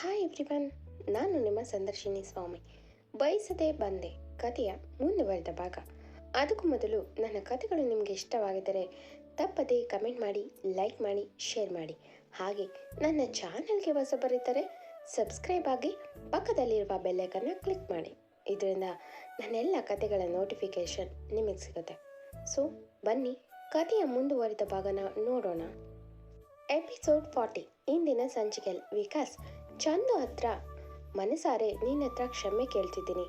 Hi everyone. ನಾನು ನಿಮ್ಮ ಸಂದರ್ಶಿನಿ ಸ್ವಾಮಿ. ಬಯಸದೆ ಬಂದೆ ಕಥೆಯ ಮುಂದುವರೆದ ಭಾಗ. ಅದಕ್ಕೂ ಮೊದಲು ನನ್ನ ಕಥೆಗಳು ನಿಮಗೆ ಇಷ್ಟವಾಗಿದ್ದರೆ ತಪ್ಪದೆ ಕಮೆಂಟ್ ಮಾಡಿ, ಲೈಕ್ ಮಾಡಿ, ಶೇರ್ ಮಾಡಿ. ಹಾಗೆ ನನ್ನ ಚಾನಲ್ಗೆ ಬರೀತಾರೆ ಸಬ್ಸ್ಕ್ರೈಬ್ ಆಗಿ ಪಕ್ಕದಲ್ಲಿರುವ ಬೆಲ್ಲೈಕನ್ನು ಕ್ಲಿಕ್ ಮಾಡಿ. ಇದರಿಂದ ನನ್ನೆಲ್ಲ ಕಥೆಗಳ ನೋಟಿಫಿಕೇಶನ್ ನಿಮಗೆ ಸಿಗುತ್ತೆ. ಸೊ, ಬನ್ನಿ ಕಥೆಯ ಮುಂದುವರಿದ ಭಾಗನ ನೋಡೋಣ. ಎಪಿಸೋಡ್ ಫಾರ್ಟಿ, ಇಂದಿನ ಸಂಚಿಕೆಲ್ ವಿಕಾಸ್ ಚಂದು ಹತ್ರ ಮನಸಾರೆ ನಿನ್ನ ಹತ್ರ ಕ್ಷಮೆ ಕೇಳ್ತಿದ್ದೀನಿ.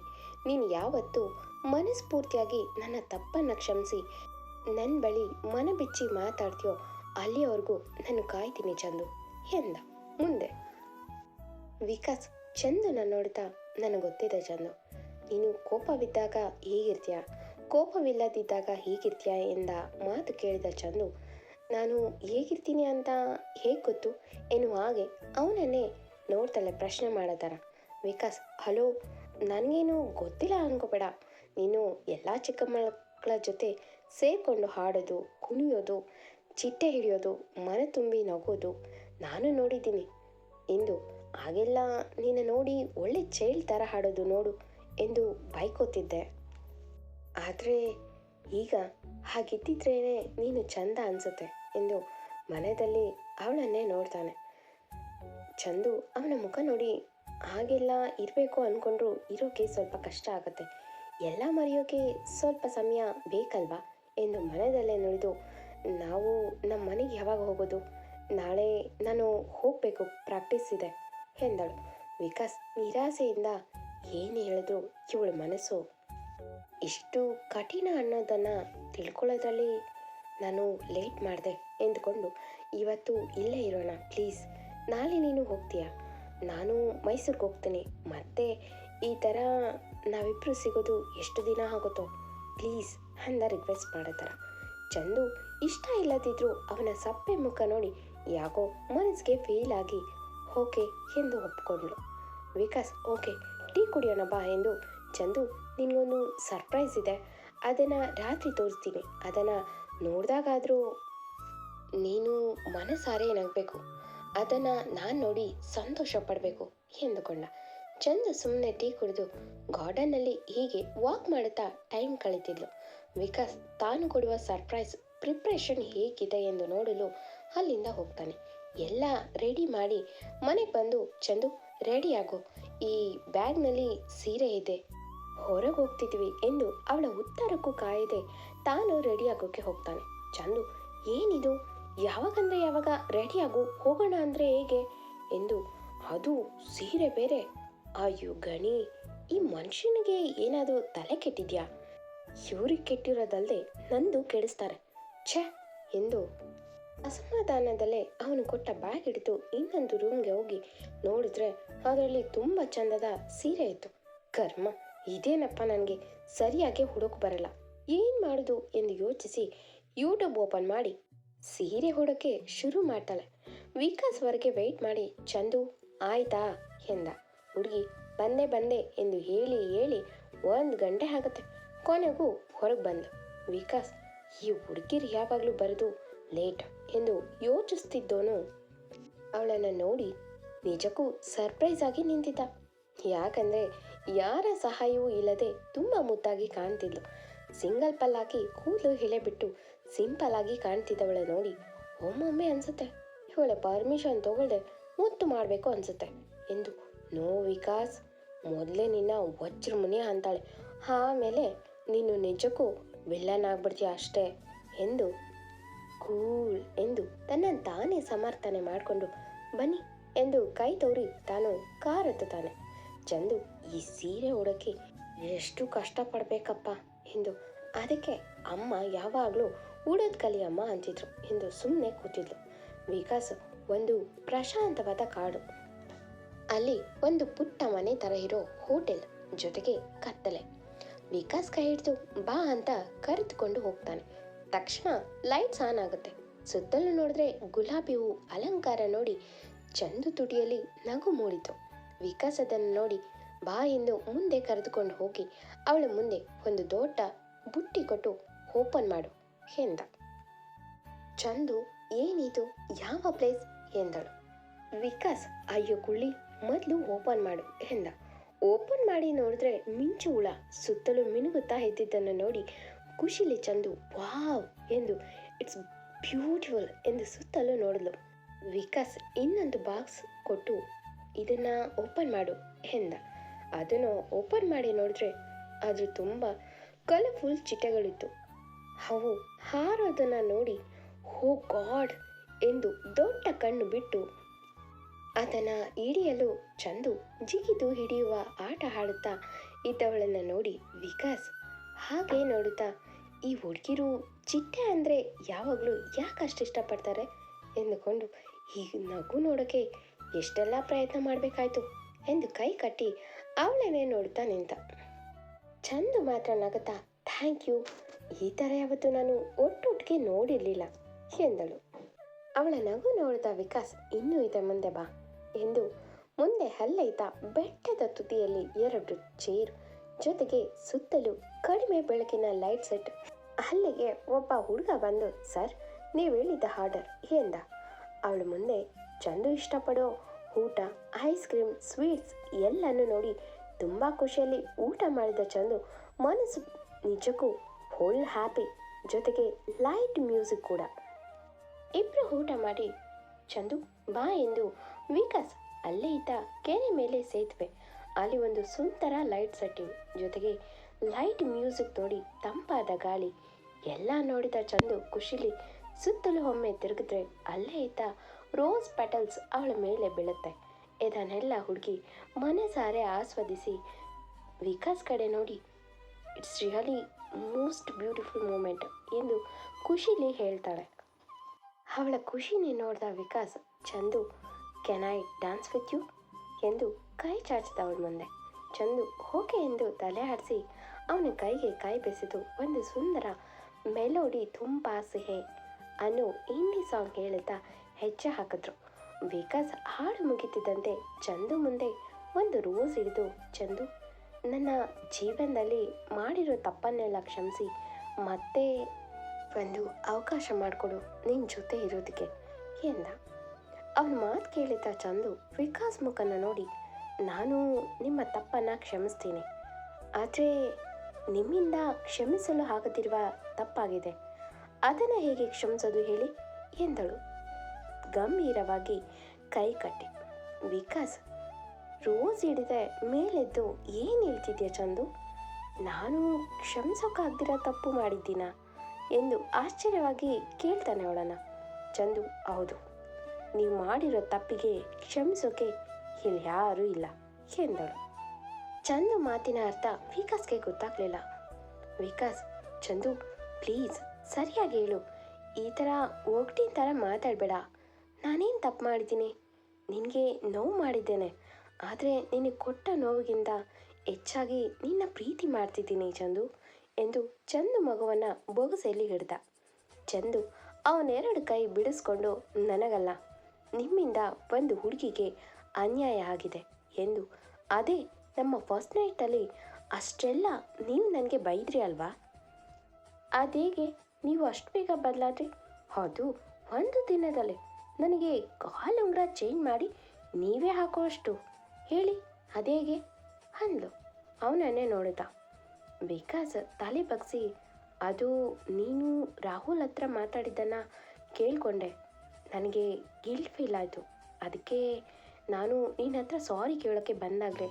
ನೀನು ಯಾವತ್ತೂ ಮನಸ್ಫೂರ್ತಿಯಾಗಿ ನನ್ನ ತಪ್ಪನ್ನು ಕ್ಷಮಿಸಿ. ನನ್ನ ಬಳಿ ಮನ ಬಿಚ್ಚಿ ಮಾತಾಡ್ತೀಯೋ ಅಲ್ಲಿಯವರೆಗೂ ನಾನು ಕಾಯ್ತೀನಿ ಚಂದು. ಎಂದ. ಮುಂದೆ. ವಿಕಾಸ್, ಚಂದನ ನೋಡ್ತಾ ನನಗೆ ಗೊತ್ತಿದೆ ಚಂದು. ನೀನು ಕೋಪವಿದ್ದಾಗ ಹೀಗಿರ್ತೀಯ. ಕೋಪವಿಲ್ಲದಿದ್ದಾಗ ಹೀಗಿರ್ತೀಯ ಎಂದ ಮಾತು ಕೇಳಿದ ಚಂದು. ನಾನು ಹೇಗಿರ್ತೀನಿ ಅಂತ ಹೇಗೆ ಗೊತ್ತು? ಎನ್ನುವ ಹಾಗೆ ಅವನನ್ನೇ ನೋಡ್ತಾಳೆ ಪ್ರಶ್ನೆ ಮಾಡೋ ಥರ ವಿಕಾಸ್, ಹಲೋ, ನನಗೇನು ಗೊತ್ತಿಲ್ಲ ಅನ್ಕೋಬೇಡ. ನೀನು ಎಲ್ಲ ಚಿಕ್ಕ ಮಕ್ಕಳ ಜೊತೆ ಸೇರಿಕೊಂಡು ಹಾಡೋದು, ಕುಣಿಯೋದು, ಚಿಟ್ಟೆ ಹಿಡಿಯೋದು, ಮನ ತುಂಬಿ ನಗೋದು ನಾನು ನೋಡಿದ್ದೀನಿ. ಎಂದು ಹಾಗೆಲ್ಲ ನೀನು ನೋಡಿ ಒಳ್ಳೆ ಚೈಲ್ಡ್ ಥರ ಹಾಡೋದು ನೋಡು ಎಂದು ಬೈಕೋತಿದ್ದೆ. ಆದರೆ ಈಗ ಹಾಗಿದ್ದಿದ್ರೇ ನೀನು ಚಂದ ಅನಿಸುತ್ತೆ ಎಂದು ಮನೆಯಲ್ಲಿ ಅವಳನ್ನೇ ನೋಡ್ತಾನೆ. ಚಂದು ಅವನ ಮುಖ ನೋಡಿ ಹಾಗೆಲ್ಲ ಇರಬೇಕು ಅಂದ್ಕೊಂಡ್ರು ಇರೋಕೆ ಸ್ವಲ್ಪ ಕಷ್ಟ ಆಗುತ್ತೆ. ಎಲ್ಲ ಮರೆಯೋಕೆ ಸ್ವಲ್ಪ ಸಮಯ ಬೇಕಲ್ವಾ ಎಂದು ಮನದಲ್ಲೇ ನುಡಿದು ನಾವು ನಮ್ಮ ಮನೆಗೆ ಯಾವಾಗ ಹೋಗೋದು? ನಾಳೆ ನಾನು ಹೋಗಬೇಕು ಪ್ರಾಕ್ಟೀಸ್ ಇದೆ, ಎಂದಳು. ವಿಕಾಸ್ ನಿರಾಸೆಯಿಂದ ಏನು ಹೇಳಿದ್ರು ಇವಳ ಮನಸ್ಸು? ಇಷ್ಟು ಕಠಿಣ ಅನ್ನೋದನ್ನು ತಿಳ್ಕೊಳ್ಳೋದ್ರಲ್ಲಿ ನಾನು ಲೇಟ್ ಮಾಡಿದೆ, ಎಂದುಕೊಂಡು, ಇವತ್ತು ಇಲ್ಲೇ ಇರೋಣ, ಪ್ಲೀಸ್. ನಾಳೆ ನೀನು ಹೋಗ್ತೀಯಾ? ನಾನು ಮೈಸೂರಿಗೆ ಹೋಗ್ತೀನಿ. ಮತ್ತೆ ಈ ಥರ ನಾವಿಬ್ಬರು ಸಿಗೋದು ಎಷ್ಟು ದಿನ ಆಗುತ್ತೋ? ಪ್ಲೀಸ್ ಅಂದ ರಿಕ್ವೆಸ್ಟ್ ಮಾಡೋ ಥರ ಚಂದು ಇಷ್ಟ ಇಲ್ಲದಿದ್ದರೂ ಅವನ ಸಪ್ಪೆ ಮುಖ ನೋಡಿ ಯಾಕೋ ಮನಸ್ಸಿಗೆ ಫೀಲ್ ಆಗಿ ಓಕೆ ಎಂದು ಒಪ್ಕೊಂಡ್ಳು. ವಿಕಾಸ್, ಓಕೆ, ಟೀ ಕುಡಿಯೋಣ ಬಾ ಎಂದು ಚಂದು ನಿನಗೊಂದು ಸರ್ಪ್ರೈಸ್ ಇದೆ. ಅದನ್ನು ರಾತ್ರಿ ತೋರಿಸ್ತೀನಿ. ಅದನ್ನು ನೋಡಿದಾಗಾದರೂ ನೀನು ಮನಸಾರೆ ನಗಬೇಕು ಅದನ್ನು ನಾನು ನೋಡಿ ಸಂತೋಷ ಪಡಬೇಕು ಎಂದುಕೊಂಡ. ಚಂದ ಸುಮ್ಮನೆ ಟೀ ಕುಡಿದು ಗಾರ್ಡನ್ನಲ್ಲಿ ಹೀಗೆ ವಾಕ್ ಮಾಡುತ್ತಾ ಟೈಮ್ ಕಳೀತಿದ್ಲು. ವಿಕಾಸ್ ತಾನು ಕೊಡುವ ಸರ್ಪ್ರೈಸ್ ಪ್ರಿಪ್ರೇಷನ್ ಹೇಗಿದೆ ಎಂದು ನೋಡಲು ಅಲ್ಲಿಂದ ಹೋಗ್ತಾನೆ. ಎಲ್ಲ ರೆಡಿ ಮಾಡಿ ಮನೆಗೆ ಬಂದು, ಚಂದು ರೆಡಿ ಆಗು, ಈ ಬ್ಯಾಗ್ನಲ್ಲಿ ಸೀರೆ ಇದೆ, ಹೊರಗೆ ಹೋಗ್ತಿದ್ವಿ ಎಂದು ಅವಳ ಉತ್ತರಕ್ಕೂ ಕಾಯದೆ ತಾನು ರೆಡಿ ಆಗೋಕೆ ಹೋಗ್ತಾನೆ. ಚಂದು, ಏನಿದು? ಯಾವಾಗಂದ್ರೆ ಯಾವಾಗ ರೆಡಿಯಾಗು ಹೋಗೋಣ ಅಂದರೆ ಹೇಗೆ ಎಂದು ಅದು ಸೀರೆ ಬೇರೆ. ಅಯ್ಯೋ ಗಣಿ, ಈ ಮನುಷ್ಯನಿಗೆ ಏನಾದರೂ ತಲೆ ಕೆಟ್ಟಿದ್ಯಾ? ಇವ್ರಿಗೆ ಕೆಟ್ಟಿರೋದಲ್ಲದೆ ನಂದು ಕೆಡಿಸ್ತಾರೆ. ಛೆ ಎಂದು ಅಸಮಾಧಾನದಲ್ಲೇ ಅವನು ಕೊಟ್ಟ ಬ್ಯಾಗ್ ಹಿಡಿದು ಇನ್ನೊಂದು ರೂಮ್ಗೆ ಹೋಗಿ ನೋಡಿದ್ರೆ ಅದರಲ್ಲಿ ತುಂಬ ಚಂದದ ಸೀರೆ ಇತ್ತು. ಕರ್ಮ, ಇದೇನಪ್ಪ ನನಗೆ? ಸರಿಯಾಗಿ ಹುಡುಕ್ ಬರಲ್ಲ. ಏನು ಮಾಡೋದು ಎಂದು ಯೋಚಿಸಿ ಯೂಟ್ಯೂಬ್ ಓಪನ್ ಮಾಡಿ ಸೀರೆ ಹುಡುಕೆ ಶುರು ಮಾಡ್ತಾಳೆ. ವಿಕಾಸ್ ಹೊರಗೆ ವೆಯ್ಟ್ ಮಾಡಿ, ಚಂದು, ಆಯ್ತಾ? ಎಂದ. ಹುಡುಗಿ, ಬಂದೆ ಬಂದೆ, ಎಂದು ಹೇಳಿ ಹೇಳಿ ಒಂದು ಗಂಟೆ ಆಗುತ್ತೆ. ಕೊನೆಗೂ ಹೊರಗೆ ಬಂದ. ವಿಕಾಸ್, ಈ ಹುಡುಗಿರು ಯಾವಾಗಲೂ ಬರೆದು ಲೇಟ್ ಎಂದು ಯೋಚಿಸ್ತಿದ್ದೋನು. ಅವಳನ್ನು ನೋಡಿ ನಿಜಕ್ಕೂ ಸರ್ಪ್ರೈಸ್ ಆಗಿ ನಿಂತಿದ್ದ. ಯಾಕಂದ್ರೆ ಯಾರ ಸಹಾಯವೂ ಇಲ್ಲದೆ ತುಂಬ ಮುದ್ದಾಗಿ ಕಾಣ್ತಿದ್ಲು. ಸಿಂಗಲ್ ಪಲ್ಲಾಕಿ ಕೂದಲು ಹಿಳೆ ಬಿಟ್ಟು ಸಿಂಪಲ್ ಆಗಿ ಕಾಣ್ತಿದ್ದವಳೆ ನೋಡಿ. ಒಮ್ಮೊಮ್ಮೆ ಅನ್ಸುತ್ತೆ, ಇವಳೆ ಪರ್ಮಿಷನ್ ತಗೊಳ್ದೆ ಮುತ್ತು ಮಾಡಬೇಕು ಅನ್ಸುತ್ತೆ ಎಂದು. ನೋ ವಿಕಾಸ್, ಮೊದಲೇ ನಿನ್ನ ವಜ್ರ ಮುನಿ ಅಂತಾಳೆ. ಆಮೇಲೆ ನೀನು ನಿಜಕ್ಕೂ ವಿಲ್ಲನ್ ಆಗ್ಬಿಡ್ತೀಯ ಅಷ್ಟೇ ಎಂದು. ಕೂಲ್ ಎಂದು ತನ್ನ ತಾನೇ ಸಮರ್ಥನೆ ಮಾಡಿಕೊಂಡು, ಬನ್ನಿ ಎಂದು ಕೈ ತೋರಿ ತಾನು ಕಾರ್ ಹತ್ತುತ್ತಾನೆ ಚಂದು, ಈ ಸೀರೆ ಉಡೋಕೆ ಎಷ್ಟು ಕಷ್ಟಪಡಬೇಕಪ್ಪ ಎಂದು. ಅದಕ್ಕೆ ಅಮ್ಮ ಯಾವಾಗಲೂ ಉಡೋದು ಕಲಿಯಮ್ಮ ಅಂತಿದ್ರು. ಎಂದು ಸುಮ್ಮನೆ ಕೂತಿದ್ಲು. ವಿಕಾಸ್, ಒಂದು ಪ್ರಶಾಂತವಾದ ಕಾಡು. ಅಲ್ಲಿ ಒಂದು ಪುಟ್ಟ ಮನೆ ಥರ ಇರೋ ಹೋಟೆಲ್ ಜೊತೆಗೆ ಕತ್ತಲೆ. ವಿಕಾಸ್ ಕೈ ಹಿಡಿದು, ಬಾ ಅಂತ ಕರೆದುಕೊಂಡು ಹೋಗ್ತಾನೆ. ತಕ್ಷಣ ಲೈಟ್ಸ್ ಆನ್ ಆಗುತ್ತೆ. ಸುತ್ತಲೂ ನೋಡಿದ್ರೆ ಗುಲಾಬಿ ಹೂ, ಅಲಂಕಾರ ನೋಡಿ ಚಂದು ತುಟಿಯಲ್ಲಿ ನಗು ಮೂಡಿತು. ವಿಕಾಸ್ ಅದನ್ನು ನೋಡಿ ಬಾ ಎಂದು ಮುಂದೆ ಕರೆದುಕೊಂಡು ಹೋಗಿ, ಅವಳ ಮುಂದೆ ಒಂದು ದೊಡ್ಡ ಬುಟ್ಟಿ ಕೊಟ್ಟು ಓಪನ್ ಮಾಡು. ಎಂದ ಚಂದು, ಏನಿದು, ಯಾವ ಪ್ಲೇಸ್ ಎಂದಳು. ವಿಕಾಸ್, ಅಯ್ಯೋ ಕುಳ್ಳಿ, ಮೊದಲು ಓಪನ್ ಮಾಡು ಎಂದ. ಓಪನ್ ಮಾಡಿ ನೋಡಿದ್ರೆ ಮಿಂಚು ಹುಳ, ಸುತ್ತಲೂ ಮಿನುಗುತ್ತಾ ಇದ್ದಿದ್ದನ್ನು ನೋಡಿ ಖುಷಿಲಿ ಚಂದು, ವಾವ್! ಎಂದು ಇಟ್ಸ್ ಬ್ಯೂಟಿಫುಲ್ ಎಂದು ಸುತ್ತಲೂ ನೋಡಿದ್ಲು. ವಿಕಾಸ್ ಇನ್ನೊಂದು ಬಾಕ್ಸ್ ಕೊಟ್ಟು, ಇದನ್ನ ಓಪನ್ ಮಾಡು, ಎಂದ. ಅದನ್ನು ಓಪನ್ ಮಾಡಿ ನೋಡಿದ್ರೆ ಅದು ತುಂಬ ಕಲರ್ಫುಲ್ ಚಿಟ್ಟೆಗಳಿತ್ತು. ಅವು ಹಾರೋದನ್ನು ನೋಡಿ ಹೋ ಗಾಡ್ ಎಂದು ದೊಡ್ಡ ಕಣ್ಣು ಬಿಟ್ಟು ಅದನ್ನ ಹಿಡಿಯಲು ಚಂದು ಜಿಗಿದು ಹಿಡಿಯುವ ಆಟ ಆಡುತ್ತಾ ಇದ್ದವಳನ್ನು ನೋಡಿ ವಿಕಾಸ್ ಹಾಗೆ ನೋಡುತ್ತಾ, ಈ ಹುಡುಗಿರು ಚಿಟ್ಟೆ ಅಂದರೆ ಯಾವಾಗಲೂ ಅಷ್ಟು ಇಷ್ಟಪಡ್ತಾರೆ? ಎಂದುಕೊಂಡು, ಈ ನಗು ನೋಡೋಕ್ಕೆ ಎಷ್ಟೆಲ್ಲ ಪ್ರಯತ್ನ ಮಾಡಬೇಕಾಯ್ತು? ಎಂದು ಕೈ ಕಟ್ಟಿ ಅವಳನ್ನೇ ನೋಡುತ್ತಾ ನಿಂತ. ಚಂದು ಮಾತ್ರ ನಗುತ್ತಾ, ಥ್ಯಾಂಕ್ ಯು ಈ ಥರ ಯಾವತ್ತೂ ನಾನು ಒಟ್ಟೊಟ್ಟಿಗೆ ನೋಡಿರಲಿಲ್ಲ ಎಂದಳು. ಅವಳ ನಗು ನೋಡಿದ ವಿಕಾಸ್, ಇನ್ನೂ ಇದೆ, ಮುಂದೆ ಬಾ ಎಂದು ಮುಂದೆ ಹಲ್ಲೈತ ಬೆಟ್ಟದ ತುದಿಯಲ್ಲಿ ಎರಡು ಚೇರ್ ಜೊತೆಗೆ ಸುತ್ತಲೂ ಕಡಿಮೆ ಬೆಳಕಿನ ಲೈಟ್ ಸೆಟ್. ಅಲ್ಲಿಗೆ ಒಬ್ಬ ಹುಡುಗ ಬಂದು, ಸರ್, ನೀವು ಹೇಳಿದ್ದ ಆರ್ಡರ್ ಎಂದ. ಅವಳು ಮುಂದೆ, ಚಂದು ಇಷ್ಟಪಡೋ ಊಟ, ಐಸ್ ಕ್ರೀಮ್, ಸ್ವೀಟ್ಸ್ ಎಲ್ಲನೂ ನೋಡಿ ತುಂಬ ಖುಷಿಯಲ್ಲಿ ಊಟ ಮಾಡಿದ ಚಂದು ಮನಸ್ಸು ನಿಜಕ್ಕೂ ಫುಲ್ ಹ್ಯಾಪಿ ಜೊತೆಗೆ ಲೈಟ್ ಮ್ಯೂಸಿಕ್ ಕೂಡ. ಇಬ್ರು ಊಟ ಮಾಡಿ, ಚಂದು ಬಾ ಎಂದು ವಿಕಾಸ್ ಅಲ್ಲೇ ಇದ್ದ ಕೆರೆ ಮೇಲೆ ಸೇತುವೆ. ಅಲ್ಲಿ ಒಂದು ಸುಂದರ ಲೈಟ್ ಸೆಟ್ಟಿಂಗ್ ಜೊತೆಗೆ ಲೈಟ್ ಮ್ಯೂಸಿಕ್ ನೋಡಿ ತಂಪಾದ ಗಾಳಿ. ಎಲ್ಲ ನೋಡಿದ ಚಂದು ಖುಷಿಲಿ ಸುತ್ತಲೂ ಒಮ್ಮೆ ತಿರುಗಿದ್ರೆ ಅಲ್ಲೇ ಇದ್ದ ರೋಸ್ ಪೆಟಲ್ಸ್ ಅವಳ ಮೇಲೆ ಬೀಳುತ್ತೆ. ಇದನ್ನೆಲ್ಲ ಹುಡುಗಿ ಮನೆ ಸಾರೆ ಆಸ್ವಾದಿಸಿ ವಿಕಾಸ್ ಕಡೆ ನೋಡಿ it's really most beautiful moment ಎಂದು ಖುಷಿಲಿ ಹೇಳ್ತಾಳೆ. ಅವಳ ಖುಷಿನೇ ನೋಡಿದ Vikas, Chandu can I dance with you ಎಂದು ಕೈ ಚಾಚಿದ ಅವಳ ಮುಂದೆ. ಚಂದು, ಓಕೆ ಎಂದು ತಲೆ ಆಡಿಸಿ ಅವನ ಕೈಗೆ ಕೈ ಬೆಸೆದು ಒಂದು ಸುಂದರ ಮೆಲೋಡಿ ತುಂಬ ಸಿಹೆ ಅನ್ನೋ ಹಿಂದಿ ಸಾಂಗ್ ಹೇಳುತ್ತಾ ಹೆಜ್ಜೆ ಹಾಕಿದ್ರು. ವಿಕಾಸ್ ಹಾಡು ಮುಗಿತಿದ್ದಂತೆ ಚಂದು ಮುಂದೆ ಒಂದು ರೋಸ್ ಹಿಡಿದು, ಚಂದು ನನ್ನ ಜೀವನದಲ್ಲಿ ಮಾಡಿರೋ ತಪ್ಪನ್ನೆಲ್ಲ ಕ್ಷಮಿಸಿ, ಮತ್ತೆ ಒಂದು ಅವಕಾಶ ಮಾಡಿಕೊಡು ನಿನ್ನ ಜೊತೆ ಇರೋದಕ್ಕೆ, ಎಂದ. ಅವನ ಮಾತು ಕೇಳಿದ ಚಂದು ವಿಕಾಸ್ ಮುಖನ ನೋಡಿ, ನಾನು ನಿಮ್ಮ ತಪ್ಪನ್ನು ಕ್ಷಮಿಸ್ತೀನಿ. ಆದರೆ ನಿಮ್ಮಿಂದ ಕ್ಷಮಿಸಲು ಆಗದಿರುವ ತಪ್ಪಾಗಿದೆ. ಅದನ್ನು ಹೇಗೆ ಕ್ಷಮಿಸೋದು ಹೇಳಿ? ಎಂದಳು. ಗಂಭೀರವಾಗಿ ಕೈ ಕಟ್ಟಿ. ವಿಕಾಸ್ ರೋಸ್ ಹಿಡಿದೆ, ಮೇಲೆದ್ದು ಏನು ಹೇಳ್ತಿದ್ಯಾ ಚಂದು? ನಾನು ಕ್ಷಮಿಸೋಕ್ಕಾಗ್ದಿರೋ ತಪ್ಪು ಮಾಡಿದ್ದೀನ ಎಂದು ಆಶ್ಚರ್ಯವಾಗಿ ಕೇಳ್ತಾನೆ ಅವಳನ್ನ. ಚಂದು, ಹೌದು, ನೀವು ಮಾಡಿರೋ ತಪ್ಪಿಗೆ ಕ್ಷಮಿಸೋಕೆ ಇಲ್ಲಿ ಯಾರೂ ಇಲ್ಲ ಎಂದಳು. ಚಂದು ಮಾತಿನ ಅರ್ಥ ವಿಕಾಸ್ಗೆ ಗೊತ್ತಾಗ್ಲಿಲ್ಲ. ವಿಕಾಸ್, ಚಂದು, ಪ್ಲೀಸ್, ಸರಿಯಾಗಿ ಹೇಳು. ಈ ಥರ ಒಗ್ಟಿನ ಥರ ಮಾತಾಡಬೇಡ. ನಾನೇನು ತಪ್ಪು ಮಾಡಿದ್ದೀನಿ? ನಿನಗೆ ನೋವು ಮಾಡಿದ್ದೇನೆ. ಆದರೆ ನಿನಗೆ ಕೊಟ್ಟ ನೋವಿಗಿಂತ ಹೆಚ್ಚಾಗಿ ನಿನ್ನ ಪ್ರೀತಿ ಮಾಡ್ತಿದ್ದೀನಿ ಚಂದು ಎಂದು ಚಂದು ಮಗುವನ್ನು ಬೊಗಸೆಯಲ್ಲಿ ಹಿಡ್ದ. ಚಂದು ಅವನೆರಡು ಕೈ ಬಿಡಿಸ್ಕೊಂಡು, ನನಗಲ್ಲ, ನಿಮ್ಮಿಂದ ಒಂದು ಹುಡುಗಿಗೆ ಅನ್ಯಾಯ ಆಗಿದೆ ಎಂದು. ಅದೇ, ನಮ್ಮ ಫಸ್ಟ್ ನೈಟಲ್ಲಿ ಅಷ್ಟೆಲ್ಲ ನೀವು ನನಗೆ ಬೈದ್ರಿ ಅಲ್ವಾ? ಅದೇಗೆ ನೀವು ಅಷ್ಟು ಬೇಗ ಬದಲಾದ್ರಿ? ಅದು ಒಂದು ದಿನದಲ್ಲಿ. ನನಗೆ ಕಾಲುಂಗ್ರ ಚೇಂಜ್ ಮಾಡಿ ನೀವೇ ಹಾಕೋಷ್ಟು ಹೇಳಿ, ಅದೇಗೆ? ಅಂದ್ಲು. ಅವನನ್ನೇ ನೋಡಿದ. ಬಿಕಾಸ್ ತಲೆ ಬಗ್ಸಿ, ಅದು ನೀನು ರಾಹುಲ್ ಹತ್ರ ಮಾತಾಡಿದ್ದನ್ನು ಕೇಳಿಕೊಂಡೆ. ನನಗೆ ಗಿಲ್ಟ್ ಫೀಲ್ ಆಯಿತು. ಅದಕ್ಕೆ ನಾನು ನಿನ್ನ ಹತ್ರ ಸಾರಿ ಕೇಳೋಕ್ಕೆ ಬಂದಾಗಲೇ,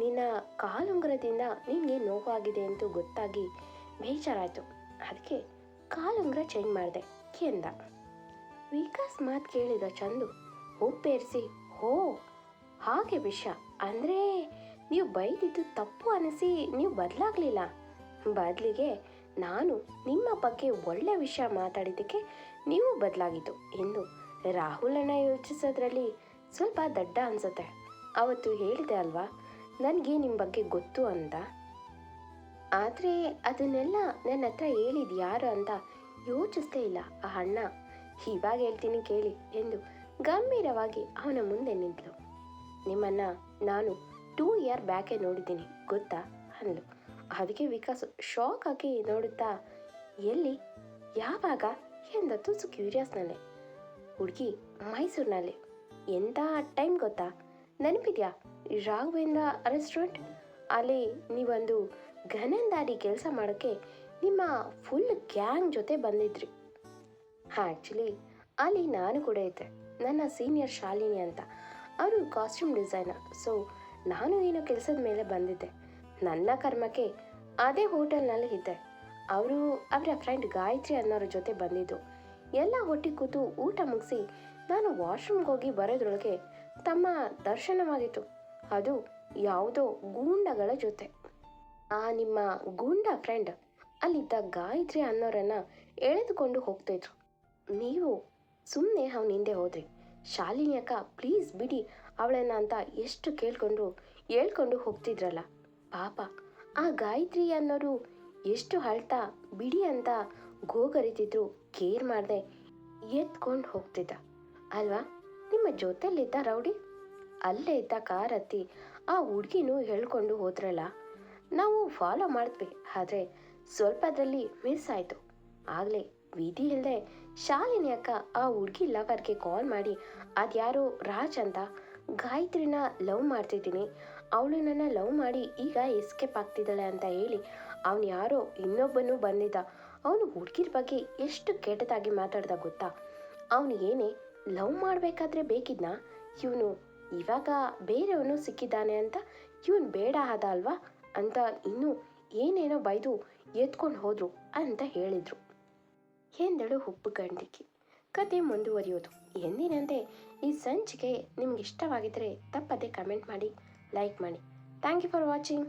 ನಿನ್ನ ಕಾಲುಂಗುರದಿಂದ ನಿನಗೆ ನೋವಾಗಿದೆ ಅಂತ ಗೊತ್ತಾಗಿ ಬೇಜಾರಾಯಿತು. ಅದಕ್ಕೆ ಕಾಲುಂಗುರ ಚೇಂಜ್ ಮಾಡಿದೆ, ಎಂದ. ವಿಕಾಸ್ ಮಾತು ಕೇಳಿದ ಚಂದು ಉಪ್ಪೇರಿಸಿ, ಹೋ ಹಾಗೆ ವಿಷ. ಅಂದರೆ ನೀವು ಬೈದಿದ್ದು ತಪ್ಪು ಅನಿಸಿ ನೀವು ಬದಲಾಗಲಿಲ್ಲ. ಬದಲಿಗೆ ನಾನು ನಿಮ್ಮ ಬಗ್ಗೆ ಒಳ್ಳೆ ವಿಷಯ ಮಾತಾಡಿದ್ದಕ್ಕೆ ನೀವು ಬದಲಾಗಿದ್ದು ಎಂದು ರಾಹುಲನ್ನ ಯೋಚಿಸೋದ್ರಲ್ಲಿ ಸ್ವಲ್ಪ ದಡ್ಡ ಅನ್ಸುತ್ತೆ. ಅವತ್ತು ಹೇಳಿದೆ ಅಲ್ವಾ, ನನಗೆ ನಿಮ್ಮ ಬಗ್ಗೆ ಗೊತ್ತು ಅಂತ. ಆದರೆ ಅದನ್ನೆಲ್ಲ ನನ್ನ ಹತ್ರ ಹೇಳಿದ ಯಾರು ಅಂತ ಯೋಚಿಸ್ತೇ ಇಲ್ಲ ಆ ಅಣ್ಣ. ಇವಾಗ ಹೇಳ್ತೀನಿ ಕೇಳಿ ಎಂದು ಗಂಭೀರವಾಗಿ ಅವನ ಮುಂದೆ ನಿಂತಳು ನಿಮ್ಮನ್ನ ನಾನು ಟೂ ಇಯರ್ ಬ್ಯಾಕೆ ನೋಡಿದ್ದೀನಿ, ಗೊತ್ತಾ? ಅಂದ್ಲು ಅದಕ್ಕೆ ವಿಕಾಸ್ ಶಾಕ್ ಆಗಿ ನೋಡುತ್ತಾ, ಎಲ್ಲಿ? ಯಾವಾಗ? ಎಂದ ಸು ಕ್ಯೂರಿಯಸ್ನಲ್ಲೇ ಹುಡುಗಿ ಮೈಸೂರಿನಲ್ಲಿ. ಎಂಥ ಟೈಮ್ ಗೊತ್ತಾ? ನೆನಪಿದ್ಯಾ? ರಾಘವೇಂದ್ರ ರೆಸ್ಟೋರೆಂಟ್ ಅಲ್ಲಿ ನೀವೊಂದು ಘನಂದಾರಿ ಕೆಲಸ ಮಾಡೋಕ್ಕೆ ನಿಮ್ಮ ಫುಲ್ ಗ್ಯಾಂಗ್ ಜೊತೆ ಬಂದಿದ್ರಿ. ಹಾಂ ಆ್ಯಕ್ಚುಲಿ ಅಲ್ಲಿ ನಾನು ಕೂಡ ಇದ್ದೆ. ನನ್ನ ಸೀನಿಯರ್ ಶಾಲಿನಿ ಅಂತ. ಅವರು ಕಾಸ್ಟ್ಯೂಮ್ ಡಿಸೈನರ್ ಸೊ ನಾನು ಏನೋ ಕೆಲಸದ ಮೇಲೆ ಬಂದಿದ್ದೆ. ನನ್ನ ಕರ್ಮಕ್ಕೆ ಅದೇ ಹೋಟೆಲ್ನಲ್ಲಿ ಇದ್ದೆ. ಅವರು ಅವರ ಫ್ರೆಂಡ್ ಗಾಯತ್ರಿ ಅನ್ನೋರ ಜೊತೆ ಬಂದಿದ್ದು. ಎಲ್ಲ ಹೊಟ್ಟೆ ಕೂತು ಊಟ ಮುಗಿಸಿ ನಾನು ವಾಶ್ರೂಮ್ಗೆ ಹೋಗಿ ಬರೋದ್ರೊಳಗೆ ತಮ್ಮ ದರ್ಶನವಾಗಿತ್ತು. ಅದು ಯಾವುದೋ ಗೂಂಡಗಳ ಜೊತೆ. ಆ ನಿಮ್ಮ ಗೂಂಡ ಫ್ರೆಂಡ್ ಅಲ್ಲಿದ್ದ ಗಾಯತ್ರಿ ಅನ್ನೋರನ್ನು ಎಳೆದುಕೊಂಡು ಹೋಗ್ತಾಯಿದ್ರು ನೀವು ಸುಮ್ಮನೆ ಅವನ ಹಿಂದೆ ಹೋದ್ರಿ. ಶಾಲಿನಿ ಅಕ್ಕ, ಪ್ಲೀಸ್ ಬಿಡಿ, ಅವಳನ್ನ ಅಂತ ಎಷ್ಟು ಕೇಳ್ಕೊಂಡು, ಹೇಳ್ಕೊಂಡು ಹೋಗ್ತಿದ್ರಲ್ಲ. ಪಾಪ, ಆ ಗಾಯತ್ರಿ ಅನ್ನೋರು ಎಷ್ಟು ಅಳ್ತಾ, ಬಿಡಿ ಅಂತ ಗೋಗರಿತಿದ್ರು, ಕೇರ್ ಮಾಡದೆ, ಎತ್ಕೊಂಡು ಹೋಗ್ತಿದ್ದ. ಅಲ್ವಾ? ನಿಮ್ಮ ಜೊತೆಲಿದ್ದ ರೌಡಿ? ಅಲ್ಲೇ ಇದ್ದ ಕಾರ್ ಹತ್ತಿ ಆ ಹುಡುಗಿನೂ ಹೇಳ್ಕೊಂಡು ಹೋದ್ರಲ್ಲ. ನಾವು ಫಾಲೋ ಮಾಡಿದ್ವಿ, ಆದರೆ ಸ್ವಲ್ಪದ್ರಲ್ಲಿ ಮಿಸ್ ಆಯಿತು. ಆಗಲೇ, ವಿಧಿ ಇಲ್ಲದೆ ಶಾಲಿನಿ ಅಕ್ಕ ಆ ಹುಡುಗಿ ಲವರ್ಗೆ ಕಾಲ್ ಮಾಡಿ, ಅದ್ಯಾರೋ ರಾಜ್ ಅಂತ. ಗಾಯತ್ರಿನ ಲವ್ ಮಾಡ್ತಿದ್ದೀನಿ. ಅವಳು ನನ್ನ ಲವ್ ಮಾಡಿ ಈಗ ಎಸ್ಕೇಪ್ ಆಗ್ತಿದ್ದಾಳೆ ಅಂತ ಹೇಳಿ, ಅವನು ಯಾರೋ ಇನ್ನೊಬ್ಬನು ಬಂದಿದ್ದ. ಅವನು ಹುಡುಗಿರ ಬಗ್ಗೆ ಎಷ್ಟು ಕೆಟ್ಟದಾಗಿ ಮಾತಾಡ್ದ ಗೊತ್ತಾ? ಅವನು ಏನೇ ಲವ್ ಮಾಡಬೇಕಾದ್ರೆ ಬೇಕಿದ್ನ? ಇವನು ಇವಾಗ ಬೇರೆಯವನು ಸಿಕ್ಕಿದ್ದಾನೆ ಅಂತ ಇವನು ಬೇಡ ಆದ ಅಲ್ವಾ? ಅಂತ ಇನ್ನೂ ಏನೇನೋ ಬೈದು ಎತ್ಕೊಂಡು ಹೋದ್ರು ಅಂತ ಹೇಳಿದ್ರು. ಎಂದಳು ಹುಬ್ಬು ಗಂಡಿಕೆ. ಕತೆ ಮುಂದುವರಿಯೋದು ಎಂದಿನಂತೆ ಈ ಸಂಚಿಕೆ ನಿಮ್ಗೆ ಇಷ್ಟವಾಗಿದ್ದರೆ ತಪ್ಪದೆ ಕಮೆಂಟ್ ಮಾಡಿ, ಲೈಕ್ ಮಾಡಿ. Thank you for watching